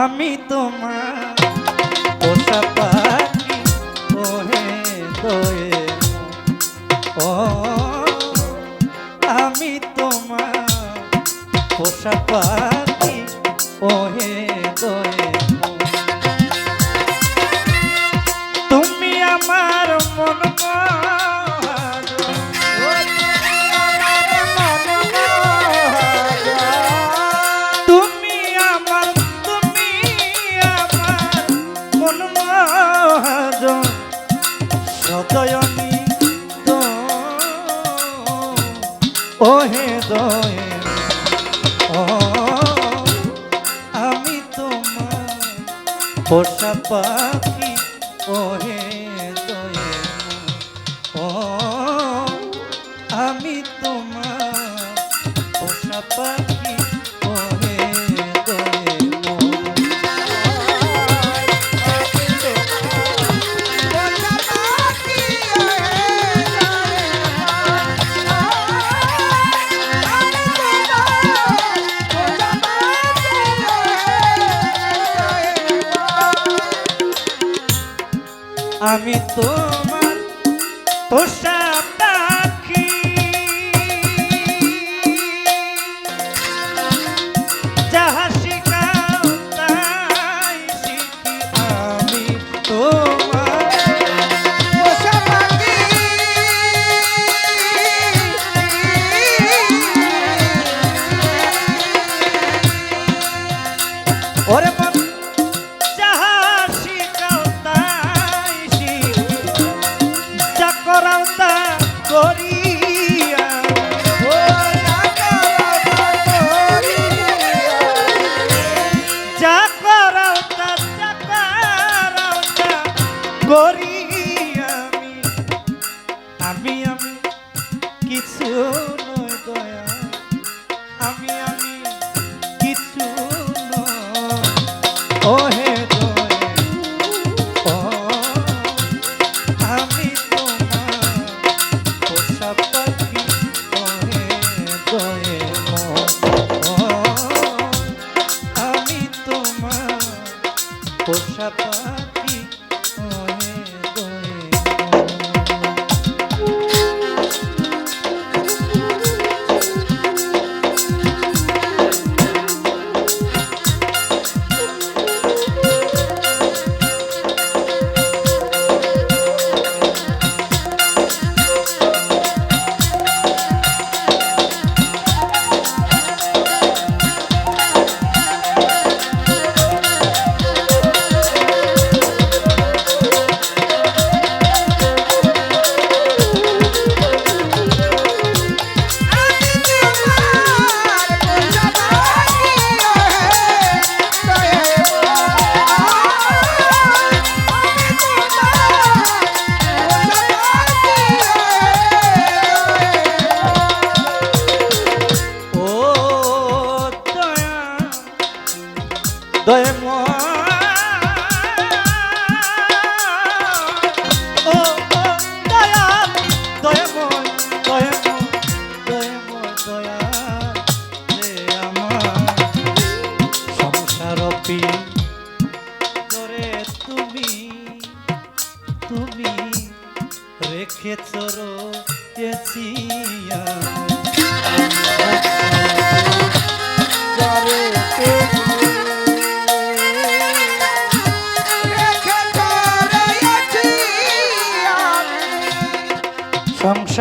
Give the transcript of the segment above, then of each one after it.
আমি তোমার পোষা পাখি ওহে দোয়ে। ও আমি তোমার পোষা পাখি। পাখি ওহে আমি তোমার তোষা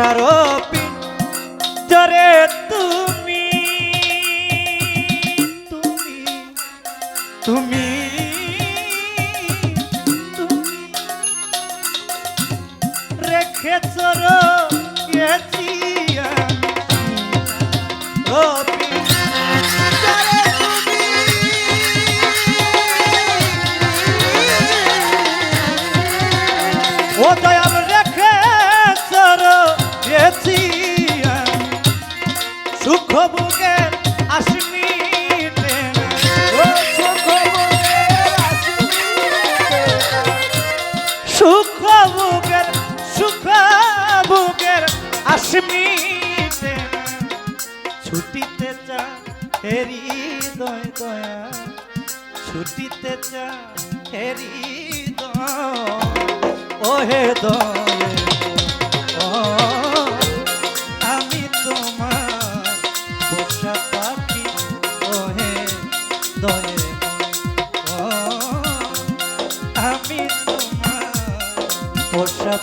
আশার পিঞ্জরে তুমি তুমি তুমি রেখে চর গেছি রবি কাশ্মীরে ছুটিতে চা হেরি দয় দয়া। ছুটিতে চা হেরি দয় আমি দয়। আমি পোষা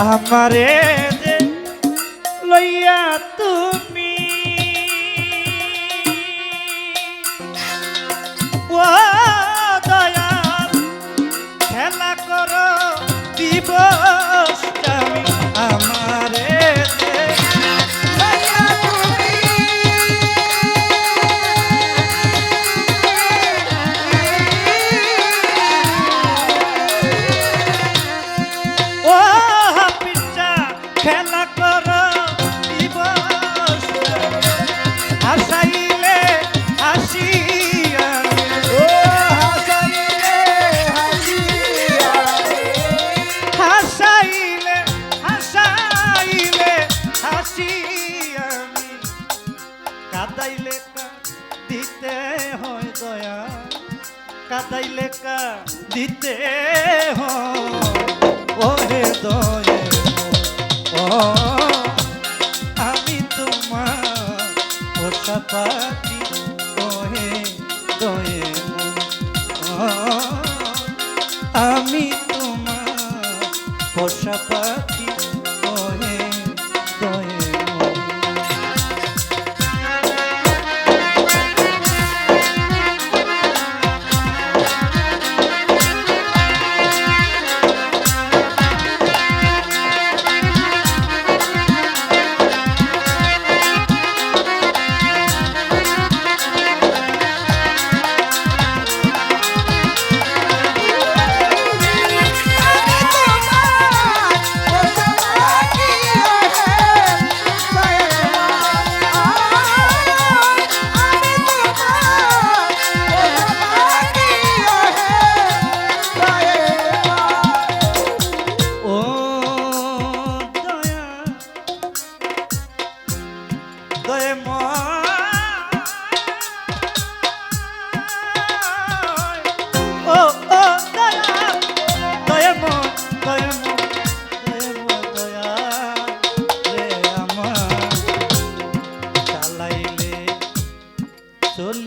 আমারে লইয়া তাই লেখা দিতে ওরে দয়ে ও, আমি তোমার পোষা পাখি, ওহে দয়ে আমি তোমার পোষা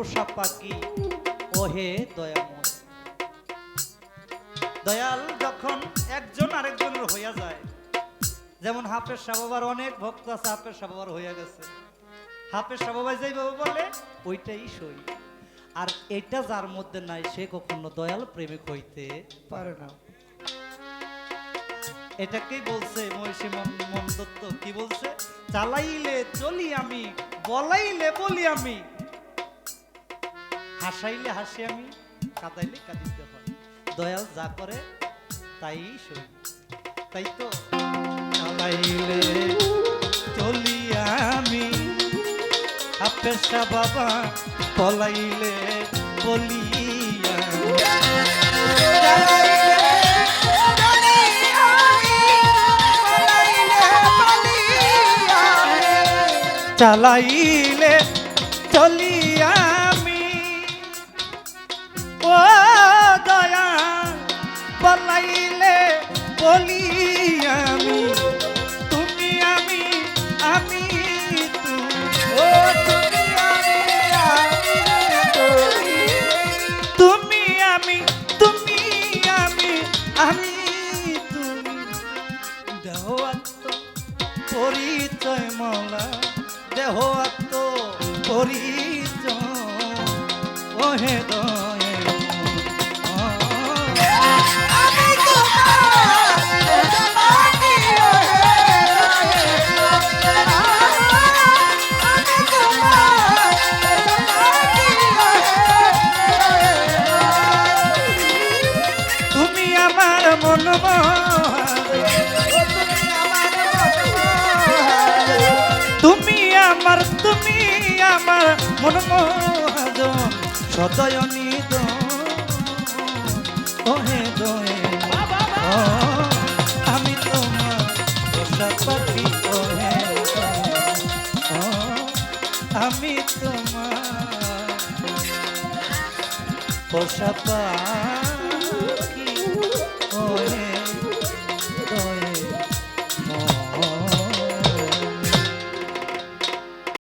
পোষা পাখি, ওহে দয়াময়। দয়াল যখন একজন হইয়া যায়, যেমন হাফের সাবাবার অনেক ভক্ত আছে হাফের সাবাবার হইয়া গেছে। হাফের সাবাবাই বলে, ওইটাই সই। আর এটা যার মধ্যে নাই, সে কখনো দয়াল প্রেমিক হইতে পারে না। এটাকেই বলছে? মহিষী মন দত্ত কি বলছে? চালাইলে চলি আমি, বলাইলে বলি আমি। হাসাইলে হাসি আমি কাঁদাইলে কাঁদিতে হয় দয়াল যা করে তাই শুনি তাই তো চালাইলে চলি আমি আপেশা বাবা পলাইলে বলি চালাইলে চলি সদয় নিদ ওহে আমি তোমার দয়ে। ও, আমি তোমার পাখি